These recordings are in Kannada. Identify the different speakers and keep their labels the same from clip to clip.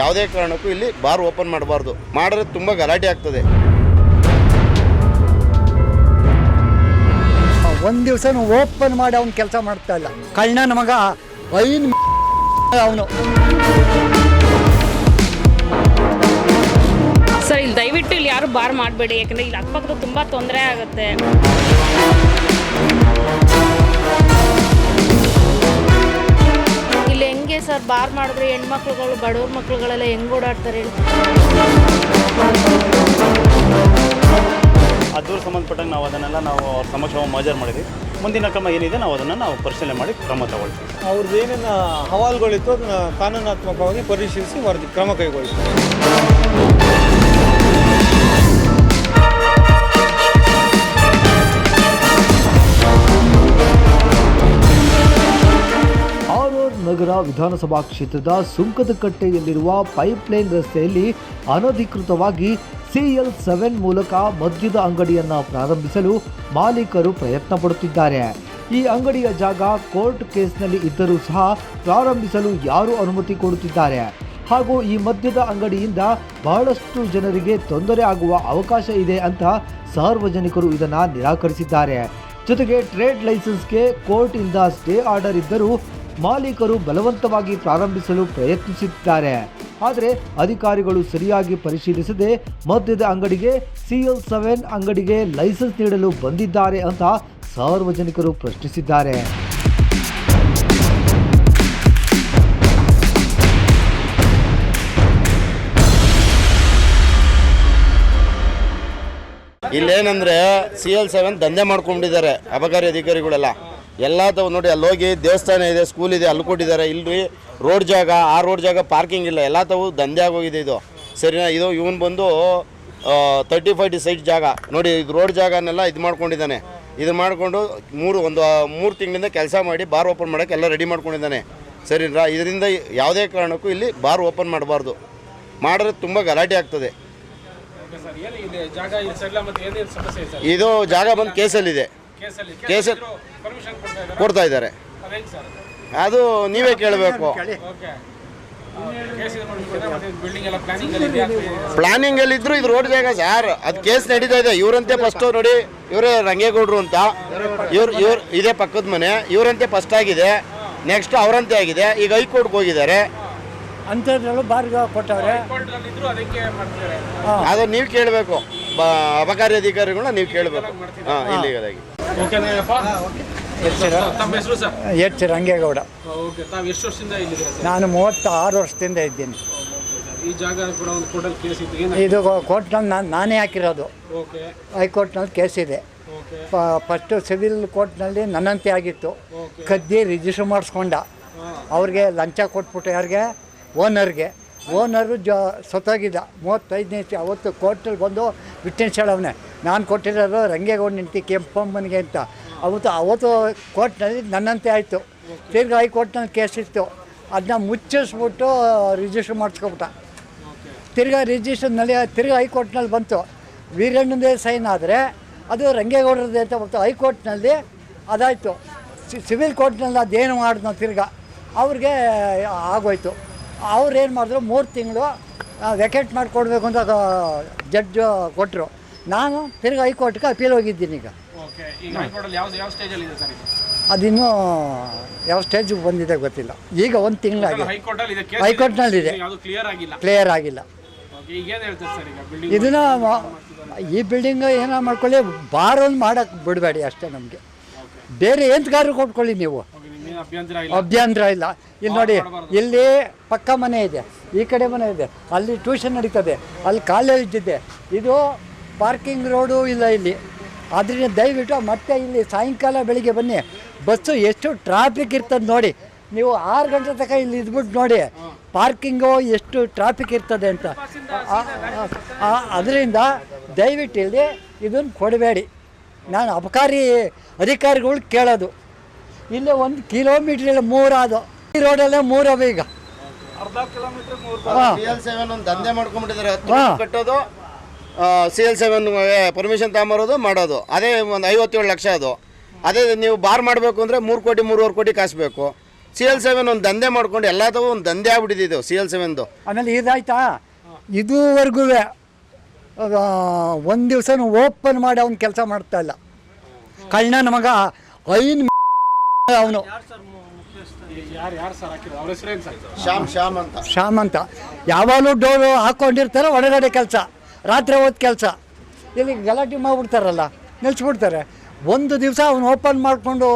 Speaker 1: ಯಾವುದೇ ಕಾರಣಕ್ಕೂ ಇಲ್ಲಿ ಬಾರ್ ಓಪನ್ ಮಾಡಬಾರ್ದು. ಮಾಡಿದ್ರೆ ತುಂಬ ಗಲಾಟೆ ಆಗ್ತದೆ.
Speaker 2: ಒಂದು ದಿವಸ ಓಪನ್ ಮಾಡಿ ಅವ್ನು ಕೆಲಸ ಮಾಡ್ತಾ ಇಲ್ಲ. ಕಳ್ಳನ ಮಗ ಐನ್ ಅವನು.
Speaker 3: ಸರ್ ಇಲ್ಲಿ ದಯವಿಟ್ಟು ಇಲ್ಲಿ ಯಾರು ಬಾರ್ ಮಾಡಬೇಡಿ ಯಾಕಂದರೆ ಇಲ್ಲಿ ಅಕ್ಕಪಕ್ಕದ ತುಂಬ ತೊಂದರೆ ಆಗುತ್ತೆ.
Speaker 4: ಸರ್ ಬಾರ್ ಮಾಡಿದ್ರೆ ಹೆಣ್ಮಕ್ಳುಗಳು ಬಡವ್ರ ಮಕ್ಳುಗಳೆಲ್ಲ ಹೆಂಗ್ ಓಡಾಡ್ತಾರೆ
Speaker 5: ಅದ್ರ ಸಂಬಂಧಪಟ್ಟಂಗೆ ನಾವು ಅದನ್ನೆಲ್ಲ ನಾವು ಅವ್ರ ಸಮಕ್ಷ ಮಾಜರ್ ಮಾಡಿದ್ವಿ. ಮುಂದಿನ ಕ್ರಮ ಏನಿದೆ ನಾವು ಅದನ್ನು ನಾವು ಪರಿಶೀಲನೆ ಮಾಡಿ ಕ್ರಮ ತಗೊಳ್ತೀವಿ.
Speaker 6: ಅವ್ರದ್ದು ಏನೇನು ಹವಾಲುಗಳಿತ್ತು ಅದನ್ನು ಕಾನೂನಾತ್ಮಕವಾಗಿ ಪರಿಶೀಲಿಸಿ ವರದಿ ಕ್ರಮ ಕೈಗೊಳ್ತೀವಿ
Speaker 7: ವಿಧಾನಸಭಾ ಕ್ಷೇತ್ರದ ಸುಂಕದಕಟ್ಟೆಯಲ್ಲಿರುವ ಪೈಪ್ಲೈನ್ ರಸ್ತೆಯಲ್ಲಿ ಅನಧಿಕೃತವಾಗಿ ಸಿಎಲ್ ಸೆವೆನ್ ಮೂಲಕ ಮದ್ಯದ ಅಂಗಡಿಯನ್ನು ಪ್ರಾರಂಭಿಸಲು ಮಾಲೀಕರು ಪ್ರಯತ್ನ ಪಡುತ್ತಿದ್ದಾರೆ. ಈ ಅಂಗಡಿಯ ಜಾಗ ಕೋರ್ಟ್ ಕೇಸ್ನಲ್ಲಿ ಇದ್ದರೂ ಸಹ ಪ್ರಾರಂಭಿಸಲು ಯಾರು ಅನುಮತಿ ಕೊಡುತ್ತಿದ್ದಾರೆ. ಹಾಗೂ ಈ ಮದ್ಯದ ಅಂಗಡಿಯಿಂದ ಬಹಳಷ್ಟು ಜನರಿಗೆ ತೊಂದರೆ ಆಗುವ ಅವಕಾಶ ಇದೆ ಅಂತ ಸಾರ್ವಜನಿಕರು ಇದನ್ನು ನಿರಾಕರಿಸಿದ್ದಾರೆ. ಜೊತೆಗೆ ಟ್ರೇಡ್ ಲೈಸೆನ್ಸ್ಗೆ ಕೋರ್ಟಿಂದ ಸ್ಟೇ ಆರ್ಡರ್ ಇದ್ದರೂ ಮಾಲೀಕರು ಬಲವಂತವಾಗಿ ಪ್ರಾರಂಭಿಸಲು ಪ್ರಯತ್ನಿಸುತ್ತಿದ್ದಾರೆ ಆದರೆ ಅಧಿಕಾರಿಗಳು ಸರಿಯಾಗಿ ಪರಿಶೀಲಿಸದೆ ಮದ್ಯದ ಅಂಗಡಿಗೆ, ಸಿಎಲ್ ಸೆವೆನ್ ಅಂಗಡಿಗೆ ಲೈಸೆನ್ಸ್ ನೀಡಲು ಬಂದಿದ್ದಾರೆ ಅಂತ ಸಾರ್ವಜನಿಕರು ಪ್ರಶ್ನಿಸಿದ್ದಾರೆ.
Speaker 1: ಇಲ್ಲೇನಂದ್ರೆ ಸಿ ಎಲ್ ಸೆವೆನ್ ದಂಧೆ ಮಾಡ್ಕೊಂಡಿದ್ದಾರೆ ಅಬಕಾರಿ ಅಧಿಕಾರಿಗಳೆಲ್ಲ. ಎಲ್ಲ ತಾವು ನೋಡಿ ಅಲ್ಲಿ ಹೋಗಿ ದೇವಸ್ಥಾನ ಇದೆ ಸ್ಕೂಲ್ ಇದೆ ಅಲ್ಲಿ ಕೊಟ್ಟಿದ್ದಾರೆ ಇಲ್ಲಿ ರೋಡ್ ಜಾಗ ಆ ರೋಡ್ ಜಾಗ ಪಾರ್ಕಿಂಗ್ ಇಲ್ಲ ಎಲ್ಲ ತಾವು ದಂಧೆ ಆಗೋಗಿದೆ ಇದು. ಸರಿನಾ? ಇದು ಇವನು ಬಂದು ತರ್ಟಿ ಫೈವ್ ಸೈಟ್ ಜಾಗ. ನೋಡಿ ಈಗ ರೋಡ್ ಜಾಗನೆಲ್ಲ ಇದು ಮಾಡ್ಕೊಂಡಿದ್ದಾನೆ. ಇದು ಮಾಡಿಕೊಂಡು ಮೂರು ಒಂದು ಮೂರು ತಿಂಗಳಿಂದ ಕೆಲಸ ಮಾಡಿ ಬಾರ್ ಓಪನ್ ಮಾಡೋಕ್ಕೆ ಎಲ್ಲ ರೆಡಿ ಮಾಡ್ಕೊಂಡಿದ್ದಾನೆ. ಸರಿನಾ? ಇದರಿಂದ ಯಾವುದೇ ಕಾರಣಕ್ಕೂ ಇಲ್ಲಿ ಬಾರ್ ಓಪನ್ ಮಾಡಬಾರ್ದು. ಮಾಡಿದ್ರೆ ತುಂಬ ಗಲಾಟೆ ಆಗ್ತದೆ. ಇದು? ಜಾಗ ಬಂದು ಕೇಸಲ್ಲಿದೆ ಕೇಸಲ್ಲಿ ಕೊಡ್ತಾ ಇದ್ದಾರೆ. ಅದು ನೀವೇ ಕೇಳಬೇಕು. ಪ್ಲಾನಿಂಗ್ ಅಲ್ಲಿ ಇದ್ರು ಇದು ರೋಡ್ ಜಾಗ ಸರ್ ಅದು ಕೇಸ್ ನಡೀತಾ ಇದೆ. ಇವರಂತೆ ಫಸ್ಟ್ ನೋಡಿ ಇವರೇ ರಂಗೇಗೌಡರು ಅಂತ. ಇವ್ರ ಇವ್ರ ಇದೇ ಪಕ್ಕದ ಮನೆ. ಇವರಂತೆ ಫಸ್ಟ್ ಆಗಿದೆ. ನೆಕ್ಸ್ಟ್ ಅವರಂತೆ ಆಗಿದೆ. ಈಗ ಹೈಕೋರ್ಟ್ಗೆ ಹೋಗಿದ್ದಾರೆ.
Speaker 2: ಅಂಥದ್ರಲ್ಲೂ ಬಾರ್ಗ ಕೊಟ್ಟವ್ರೆ.
Speaker 1: ಅದು ನೀವು ಕೇಳಬೇಕು. ಅಬಕಾರಿ ಅಧಿಕಾರಿಗಳನ್ನ ನೀವು ಕೇಳಬೇಕು. ಹಾಂ. ಇಲ್ಲಿಗದಾಗಿ.
Speaker 2: ಎಚ್ ರಂಗೇಗೌಡ.
Speaker 8: ಓಕೆ. ತಾವು ಎಷ್ಟು ವರ್ಷದಿಂದ ಇಲ್ಲಿದ್ದೀರಾ ಸರ್?
Speaker 2: ನಾನು ಮೂವತ್ತಾರು ವರ್ಷದಿಂದ ಇದ್ದೀನಿ.
Speaker 8: ಈ ಜಾಗ ಕೂಡ ಒಂದು ಕೋರ್ಟಲ್ಲಿ ಕೇಸ್ ಇತ್ತು. ಏನು
Speaker 2: ಇದು ಕೋರ್ಟ್ನಲ್ಲಿ ನಾನು ನಾನೇ ಹಾಕಿರೋದು.
Speaker 8: ಓಕೆ.
Speaker 2: ಹೈಕೋರ್ಟ್ನಲ್ಲಿ ಕೇಸ್ ಇದೆ. ಫಸ್ಟು ಸಿವಿಲ್ ಕೋರ್ಟ್ನಲ್ಲಿ ನನ್ನಂತೆ ಆಗಿತ್ತು. ಕದ್ದಿ ರಿಜಿಸ್ಟರ್ ಮಾಡಿಸ್ಕೊಂಡ. ಅವ್ರಿಗೆ ಲಂಚ ಕೊಟ್ಬಿಟ್ಟು ಯಾರಿಗೆ? ಓನರ್ಗೆ. ಓನರು ಜ ಸತ್ತಾಗಿದ್ದ ಮೂವತ್ತೈದನೇ ಇಸ್ವಿ ಅವತ್ತು ಕೋರ್ಟಲ್ಲಿ ಬಂದು ವಿಟ್ನೆಸ್ ಹೇಳವನೆ. ನಾನು ಕೊಟ್ಟಿರೋದು ರಂಗೇಗೌಡ ನಿಂತಿ ಕೆಂಪಮ್ಮನಿಗೆ ಅಂತ. ಅವತ್ತು ಅವತ್ತು ಕೋರ್ಟ್ನಲ್ಲಿ ನನ್ನಂತೆ ಆಯಿತು. ತಿರ್ಗಿ ಹೈಕೋರ್ಟ್ನಲ್ಲಿ ಕೇಸ್ ಇತ್ತು. ಅದನ್ನ ಮುಚ್ಚಿಸ್ಬಿಟ್ಟು ರಿಜಿಸ್ಟರ್ ಮಾಡಿಸ್ಕೊಬಿಟ್ಟ. ತಿರ್ಗಾ ರಿಜಿಸ್ಟರ್ನಲ್ಲಿ, ತಿರ್ಗಾ ಹೈಕೋರ್ಟ್ನಲ್ಲಿ ಬಂತು. ವೀರಣ್ಣದೇ ಸೈನ್ ಆದರೆ ಅದು ರಂಗೇಗೌಡರದ್ದು ಅಂತ ಬಂತು. ಹೈಕೋರ್ಟ್ನಲ್ಲಿ ಅದಾಯಿತು. ಸಿವಿಲ್ ಕೋರ್ಟ್ನಲ್ಲಿ ಅದೇನು ಮಾಡಿದ್ನೋ ತಿರ್ಗಾ. ಅವ್ರಿಗೆ ಆಗೋಯ್ತು. ಅವ್ರು ಏನು ಮಾಡಿದ್ರು ಮೂರು ತಿಂಗಳು ವೆಕೆಟ್ ಮಾಡಿಕೊಡ್ಬೇಕು ಅಂತ ಜಡ್ಜ್ ಕೊಟ್ಟರು ನಾನು ತಿರ್ಗಿ ಹೈಕೋರ್ಟ್ಗೆ ಅಪೀಲ್ ಹೋಗಿದ್ದೀನಿ ಈಗ. ಅದಿನ್ನೂ ಯಾವ ಸ್ಟೇಜಿಗೆ ಬಂದಿದೆ ಗೊತ್ತಿಲ್ಲ. ಈಗ ಒಂದು ತಿಂಗಳಾಗಿದೆ
Speaker 8: ಹೈಕೋರ್ಟ್ನಲ್ಲಿದೆ ಕ್ಲಿಯರ್ ಆಗಿಲ್ಲ.
Speaker 2: ಇದನ್ನ ಈ ಬಿಲ್ಡಿಂಗ್ ಏನೋ ಮಾಡ್ಕೊಳ್ಳಿ ಬಾರ್ ಒಂದು ಮಾಡೋಕ್ಕೆ ಬಿಡಬೇಡಿ ಅಷ್ಟೇ ನಮಗೆ. ಬೇರೆ ಎಂತಗಾರು ಕೊಟ್ಕೊಳ್ಳಿ ನೀವು.
Speaker 8: ಅಭ್ಯಂತರ ಇಲ್ಲ.
Speaker 2: ಇಲ್ಲ. ಇಲ್ಲಿ ನೋಡಿ ಇಲ್ಲಿ ಪಕ್ಕ ಮನೆ ಇದೆ ಈ ಕಡೆ ಮನೆ ಇದೆ. ಅಲ್ಲಿ ಟ್ಯೂಷನ್ ನಡೀತದೆ ಅಲ್ಲಿ ಕಾಲೇಜ್ ಇದೆ. ಇದು ಪಾರ್ಕಿಂಗ್ ರೋಡು ಇಲ್ಲ ಇಲ್ಲಿ. ಆದ್ದರಿಂದ ದಯವಿಟ್ಟು ಮತ್ತೆ ಇಲ್ಲಿ ಸಾಯಂಕಾಲ ಬೆಳಿಗ್ಗೆ ಬನ್ನಿ. ಬಸ್ಸು ಎಷ್ಟು ಟ್ರಾಫಿಕ್ ಇರ್ತದೆ ನೋಡಿ. ನೀವು ಆರು ಗಂಟೆ ತನಕ ಇಲ್ಲಿ ಇದ್ಬಿಟ್ಟು ನೋಡಿ ಪಾರ್ಕಿಂಗು ಎಷ್ಟು ಟ್ರಾಫಿಕ್ ಇರ್ತದೆ ಅಂತ. ಅದರಿಂದ ದಯವಿಟ್ಟು ಇಲ್ಲಿ ಇದನ್ನು ಕೊಡಬೇಡಿ. ನಾನು ಅಬಕಾರಿ ಅಧಿಕಾರಿಗಳು ಕೇಳೋದು. ಇಲ್ಲೇ ಒಂದು ಕಿಲೋಮೀಟರ್ ಇಲ್ಲ ಮೂರಾದು ಈ ರೋಡಲ್ಲೇ ಮೂರವೆ ಈಗ. ಕಿಲೋಮೀಟರ್
Speaker 1: ಸಿ ಎಲ್ ಸೆವೆನ್ ಒಂದು ದಂಧೆ ಮಾಡ್ಕೊಂಡ್ಬಿಟ್ಟಿದ್ದಾರೆ. ಹತ್ತು ಕಟ್ಟೋದು ಸಿ ಎಲ್ ಸೆವೆನ್ ಪರ್ಮಿಷನ್ ತಗೊಂಬರೋದು ಮಾಡೋದು. ಅದೇ ಒಂದು ಐವತ್ತೇಳು ಲಕ್ಷ ಅದು. ಅದೇ ನೀವು ಬಾರ್ ಮಾಡಬೇಕು ಅಂದರೆ ಮೂರು ಕೋಟಿ ಮೂರುವರೆ ಕೋಟಿ ಕಾಸಬೇಕು ಸಿ ಎಲ್ ಸೆವೆನ್ ಒಂದು ದಂಧೆ ಮಾಡ್ಕೊಂಡು ಎಲ್ಲದೂ ಒಂದು ದಂಧೆ ಆಗ್ಬಿಟ್ಟಿದ್ದು ಸಿ ಎಲ್ ಸೆವೆನ್ದು
Speaker 2: ಆಮೇಲೆ ಇದಾಯ್ತಾ? ಇದುವರೆಗೂ ಒಂದು ದಿವಸನೂ ಓಪನ್ ಮಾಡಿ ಅವ್ನು ಕೆಲಸ ಮಾಡ್ತಾ ಇಲ್ಲ. ಕಳ್ಳನ ನಮಗ ಐನ್ ಅವನು.
Speaker 8: ಯಾರು ಯಾರು ಸರ್ ಹಾಕಿದ್ರು? ಅವ್ರ ಹೆಸರೇನು ಸರ್
Speaker 1: ಶ್ಯಾಮ್ ಶ್ಯಾಮ್ ಅಂತ.
Speaker 2: ಶ್ಯಾಮ್ ಅಂತ. ಯಾವಾಗಲೂ ಡೋರು ಹಾಕ್ಕೊಂಡಿರ್ತಾರೆ ಒಳಗಡೆ ಕೆಲಸ ರಾತ್ರಿ ಹೋದ ಕೆಲಸ. ಇಲ್ಲಿ ಗಲಾಟೆ ಮಾಡ್ಬಿಡ್ತಾರಲ್ಲ ನಿಲ್ಸ್ಬಿಡ್ತಾರೆ. ಒಂದು ದಿವಸ ಅವ್ನು ಓಪನ್ ಮಾಡಿಕೊಂಡು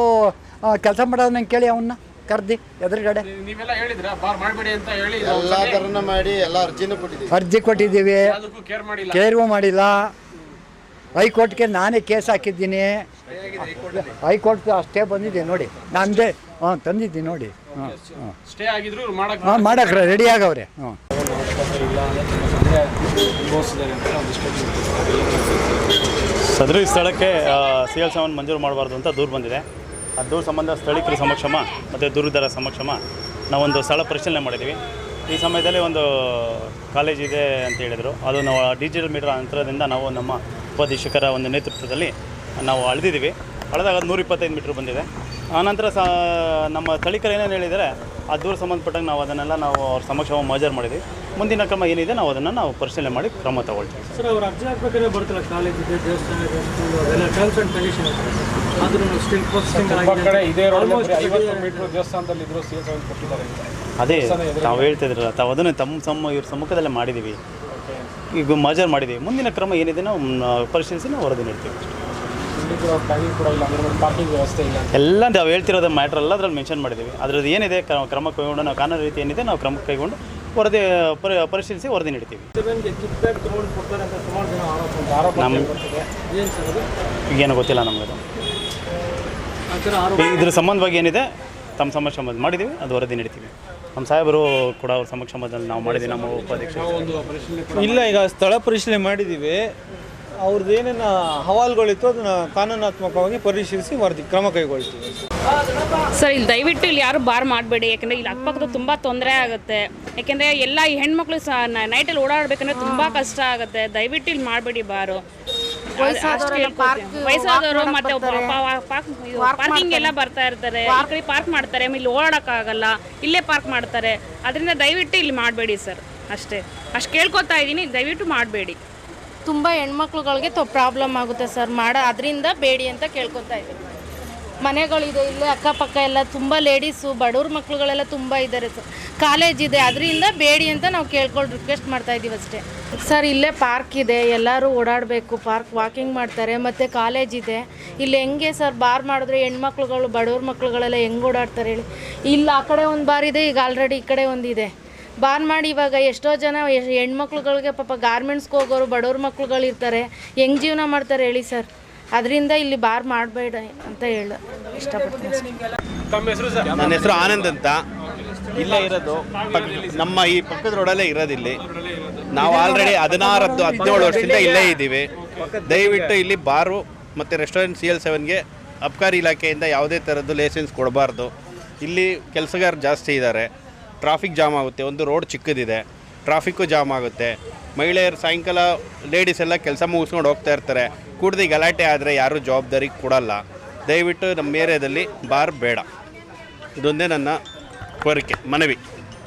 Speaker 2: ಕೆಲಸ ಮಾಡೋದನ್ನ ಕೇಳಿ ಅವನ್ನ ಕರ್ದಿ ಎದುರುಗಡೆ.
Speaker 8: ನೀವೆಲ್ಲ ಹೇಳಿದ್ರ? ಬಾರ್ ಮಾಡಬೇಡಿ ಅಂತ ಹೇಳಿ
Speaker 1: ಎಲ್ಲ ಥರನ ಮಾಡಿ ಎಲ್ಲ ಅರ್ಜಿನೂ ಕೊಟ್ಟಿದ್ದೀವಿ.
Speaker 2: ಅರ್ಜಿ ಕೊಟ್ಟಿದ್ದೀವಿ.
Speaker 8: ಕೇರ್ವೂ ಕೇರ್ ಮಾಡಿಲ್ಲ.
Speaker 2: ಕೇರ್ಗೂ ಮಾಡಿಲ್ಲ. ಹೈಕೋರ್ಟ್ಗೆ ನಾನೇ ಕೇಸ್ ಹಾಕಿದ್ದೀನಿ. ಹೈಕೋರ್ಟ್ ಅಷ್ಟೇ ಬಂದಿದೆ ನೋಡಿ. ನಂದೇ ಹಾಂ ತಂದಿದ್ದೀನಿ ನೋಡಿ. ಹಾಂ ಹಾಂ.
Speaker 8: ಸ್ಟೇ ಆಗಿದ್ರು
Speaker 2: ಹಾಂ ಮಾಡಕ್ಕೆ ರೆಡಿ ಆಗವ್ರೆ. ಹ್ಞೂ
Speaker 5: ಸದರಿ ಸ್ಥಳಕ್ಕೆ ಸಿ ಎಲ್ ಸೆವೆನ್ ಮಂಜೂರು ಮಾಡಬಾರ್ದು ಅಂತ ದೂರು ಬಂದಿದೆ. ಆ ದೂರು ಸಂಬಂಧ ಸ್ಥಳೀಕರ ಸಮಕ್ಷಮ ಮತ್ತು ದೂರುದಾರ ಸಮಕ್ಷಮ ನಾವೊಂದು ಸ್ಥಳ ಪರಿಶೀಲನೆ ಮಾಡಿದ್ದೀವಿ ಈ ಸಮಯದಲ್ಲಿ ಒಂದು ಕಾಲೇಜ್ ಇದೆ ಅಂತ ಹೇಳಿದರು. ಅದು ನಾವು ಡಿಜಿಟಲ್ ಮೀಟರ್ ಅಂತರದಿಂದ ನಾವು ನಮ್ಮ ಉಪಾಧೀಕ್ಷಕರ ಒಂದು ನೇತೃತ್ವದಲ್ಲಿ ನಾವು ಅಳೆದಿದ್ದೀವಿ. ಅಳೆದಾಗ ಅದು ನೂರ ಇಪ್ಪತ್ತೈದು ಮೀಟ್ರ್ ಬಂದಿದೆ. ಆನಂತರ ಸಹ ನಮ್ಮ ಸ್ಥಳೀಕರು ಏನೇನು ಹೇಳಿದರೆ ಆ ದೂರ ಸಂಬಂಧಪಟ್ಟಂಗೆ ನಾವು ಅದನ್ನೆಲ್ಲ ನಾವು ಅವ್ರ ಸಮಕ್ಷ ಮಾಜರ್ ಮಾಡಿದ್ವಿ ಮುಂದಿನ ಕ್ರಮ ಏನಿದೆ ನಾವು ಅದನ್ನು ನಾವು ಪರಿಶೀಲನೆ ಮಾಡಿ ಕ್ರಮ ತಗೊಳ್ತೀವಿ.
Speaker 6: ಸರ್ ಅವ್ರು ಅರ್ಜಿ ಹಾಕ್ಬೇಕಾದ್ರೆ ಬರ್ತಲ್ಲ ಕಾಲೇಜ್ ಇದೆ ದೇವಸ್ಥಾನ ಇದೆ ಸ್ಕೂಲು ಅದೆಲ್ಲ ಟರ್ಮ್ಸ್ ಆ್ಯಂಡ್ ಕಂಡೀಷನ್
Speaker 5: ಅದೇ ತಾವು ಹೇಳ್ತಿದ್ರಲ್ಲ ತಾವು ಅದನ್ನು ತಮ್ಮ ಸಮ್ಮ ಇವ್ರ ಸಮ್ಮುಖದಲ್ಲೇ ಮಾಡಿದ್ದೀವಿ. ಈಗ ಮಜರ್ ಮಾಡಿದ್ದೀವಿ ಮುಂದಿನ ಕ್ರಮ ಏನಿದೆ ನಾವು ಪರಿಶೀಲಿಸಿ ನಾವು ವರದಿ ನೀಡ್ತೀವಿ ಎಲ್ಲ ನಾವು ಹೇಳ್ತಿರೋದು ಮ್ಯಾಟ್ರ್ ಎಲ್ಲ ಅದ್ರಲ್ಲಿ ಮೆನ್ಷನ್ ಮಾಡಿದ್ದೀವಿ. ಅದ್ರದ್ದು ಏನಿದೆ ಕ್ರಮ ಕೈಗೊಂಡು ನಾವು ಕಾನೂನು ರೀತಿ ಏನಿದೆ, ನಾವು ಕ್ರಮ ಕೈಗೊಂಡು ವರದಿ, ಪರಿ, ಪರಿಶೀಲಿಸಿ ವರದಿ ನೀಡ್ತೀವಿ. ನಮ್ಮ
Speaker 6: ಏನು
Speaker 5: ಗೊತ್ತಿಲ್ಲ ಈ- ಇದ್ರ ಸಂಬಂಧವಾಗಿ ಏನಿದೆ ತಮ್ಮ ಸಮಕ್ಷ ಮಾಡಿದ್ದೀವಿ ಅದು ವರದಿ ನೀಡ್ತೀವಿ ನಮ್ಮ ಸಾಹೇಬರು ಕೂಡ ಅವ್ರ ಸಮಕ್ಷಮದಲ್ಲಿ ನಾವು ಮಾಡಿದ್ದೀವಿ ನಮ್ಮ ಉಪಾಧ್ಯಕ್ಷ
Speaker 8: ಒಂದು
Speaker 6: ಇಲ್ಲ ಈಗ ಸ್ಥಳ ಪರಿಶೀಲನೆ ಮಾಡಿದ್ದೀವಿ. ಅವ್ರದ್ದು ಏನೇನು ಹವಾಲುಗಳಿತ್ತು ಅದನ್ನ ಕಾನೂನಾತ್ಮಕವಾಗಿ ಪರಿಶೀಲಿಸಿ ವರದಿ ಕ್ರಮ ಕೈಗೊಳ್ತೀವಿ.
Speaker 3: ಸರ್ ಇಲ್ಲಿ ದಯವಿಟ್ಟು ಇಲ್ಲಿ ಯಾರು ಬಾರ್ ಮಾಡಬೇಡಿ ಯಾಕಂದರೆ ಇಲ್ಲಿ ಅಕ್ಕಪಕ್ಕದ ತುಂಬ ತೊಂದರೆ ಆಗುತ್ತೆ. ಯಾಕೆಂದರೆ ಎಲ್ಲ ಈ ಹೆಣ್ಮಕ್ಳು ಸಹ ನೈಟಲ್ಲಿ ಓಡಾಡ್ಬೇಕಂದ್ರೆ ತುಂಬ ಕಷ್ಟ ಆಗುತ್ತೆ. ದಯವಿಟ್ಟು ಇಲ್ಲಿ ಮಾಡಬೇಡಿ ಬಾರು. ವಯಸ್ಸಾದವರು ಮತ್ತೆ ಪಾರ್ಕಿಂಗ್ ಎಲ್ಲ ಬರ್ತಾ ಇರ್ತಾರೆ. ಕಡೆ ಪಾರ್ಕ್ ಮಾಡ್ತಾರೆ. ಇಲ್ಲಿ ಓಡಾಡಕ್ಕಾಗಲ್ಲ. ಇಲ್ಲೇ ಪಾರ್ಕ್ ಮಾಡ್ತಾರೆ. ಅದರಿಂದ ದಯವಿಟ್ಟು ಇಲ್ಲಿ ಮಾಡಬೇಡಿ ಸರ್ ಅಷ್ಟೇ. ಅಷ್ಟು ಕೇಳ್ಕೊತಾ ಇದ್ದೀನಿ. ದಯವಿಟ್ಟು ಮಾಡಬೇಡಿ.
Speaker 4: ತುಂಬ ಹೆಣ್ಮಕ್ಳುಗಳಿಗೆ ತೊ ಪ್ರಾಬ್ಲಮ್ ಆಗುತ್ತೆ ಸರ್ ಮಾಡ ಅದರಿಂದ ಬೇಡಿ ಅಂತ ಕೇಳ್ಕೊತಾ ಇದ್ದೀನಿ. ಮನೆಗಳಿದೆ ಇಲ್ಲೇ ಅಕ್ಕಪಕ್ಕ ಎಲ್ಲ ತುಂಬ ಲೇಡೀಸು ಬಡವ್ರ ಮಕ್ಳುಗಳೆಲ್ಲ ತುಂಬ ಇದ್ದಾರೆ ಸರ್ ಕಾಲೇಜ್ ಇದೆ. ಅದರಿಂದ ಬೇಡಿ ಅಂತ ನಾವು ಕೇಳ್ಕೊಂಡು ರಿಕ್ವೆಸ್ಟ್ ಮಾಡ್ತಾ ಇದ್ದೀವಿ ಅಷ್ಟೇ ಸರ್ ಇಲ್ಲೇ ಪಾರ್ಕ್ ಇದೆ. ಎಲ್ಲರೂ ಓಡಾಡಬೇಕು. ಪಾರ್ಕ್ ವಾಕಿಂಗ್ ಮಾಡ್ತಾರೆ. ಮತ್ತು ಕಾಲೇಜ್ ಇದೆ. ಇಲ್ಲಿ ಹೆಂಗೆ ಸರ್ ಬಾರ್ ಮಾಡಿದ್ರೆ ಹೆಣ್ಮಕ್ಳುಗಳು ಬಡವ್ರ ಮಕ್ಳುಗಳೆಲ್ಲ ಹೆಂಗೆ ಓಡಾಡ್ತಾರೆ ಹೇಳಿ. ಇಲ್ಲಿ ಆ ಕಡೆ ಒಂದು ಬಾರ್ ಇದೆ. ಈಗ ಆಲ್ರೆಡಿ ಈ ಕಡೆ ಒಂದಿದೆ ಬಾರ್ ಮಾಡಿ ಇವಾಗ ಎಷ್ಟೋ ಜನ ಹೆಣ್ಮಕ್ಳುಗಳಿಗೆ ಪಾಪ ಗಾರ್ಮೆಂಟ್ಸ್ಗೆ ಹೋಗೋರು ಬಡವ್ರ ಮಕ್ಳುಗಳು ಇರ್ತಾರೆ. ಹೆಂಗೆ ಜೀವನ ಮಾಡ್ತಾರೆ ಹೇಳಿ ಸರ್. ಅದರಿಂದ ಇಲ್ಲಿ ಬಾರ್ ಮಾಡಬೇಡ ಅಂತ ಹೇಳ ಇಷ್ಟಪಡ್ತೀನಿ
Speaker 1: ನನ್ನ ಹೆಸರು ಆನಂದ್ ಅಂತ. ಇಲ್ಲೇ ಇರೋದು. ನಮ್ಮ ಈ ಪಕ್ಕದ ರೋಡಲ್ಲೇ ಇರೋದು ಇಲ್ಲಿ. ನಾವು ಆಲ್ರೆಡಿ ಹದಿನಾರದ್ದು ಹದಿನೇಳು ವರ್ಷದಿಂದ ಇಲ್ಲೇ ಇದ್ದೀವಿ. ದಯವಿಟ್ಟು ಇಲ್ಲಿ ಬಾರು ಮತ್ತು ರೆಸ್ಟೋರೆಂಟ್ ಸಿ ಎಲ್ ಸೆವೆನ್ಗೆ ಅಬ್ಕಾರಿ ಇಲಾಖೆಯಿಂದ ಯಾವುದೇ ಥರದ್ದು ಲೈಸೆನ್ಸ್ ಕೊಡಬಾರ್ದು. ಇಲ್ಲಿ ಕೆಲಸಗಾರ ಜಾಸ್ತಿ ಇದ್ದಾರೆ ಟ್ರಾಫಿಕ್ ಜಾಮ್ ಆಗುತ್ತೆ. ಒಂದು ರೋಡ್ ಚಿಕ್ಕದಿದೆ. ಟ್ರಾಫಿಕ್ಕು ಜಾಮ್ ಆಗುತ್ತೆ. ಮಹಿಳೆಯರು ಸಾಯಂಕಾಲ ಲೇಡೀಸ್ ಎಲ್ಲ ಕೆಲಸ ಮುಗಿಸ್ಕೊಂಡು ಹೋಗ್ತಾ ಇರ್ತಾರೆ. ಕುಡ್ದು ಗಲಾಟೆ ಆದರೆ ಯಾರೂ ಜವಾಬ್ದಾರಿ ಕೊಡಲ್ಲ. ದಯವಿಟ್ಟು ನಮ್ಮ ಏರಿಯಾದಲ್ಲಿ ಬಾರ್ ಬೇಡ. ಇದೊಂದೇ ನನ್ನ ಕೋರಿಕೆ. ಮನವಿ.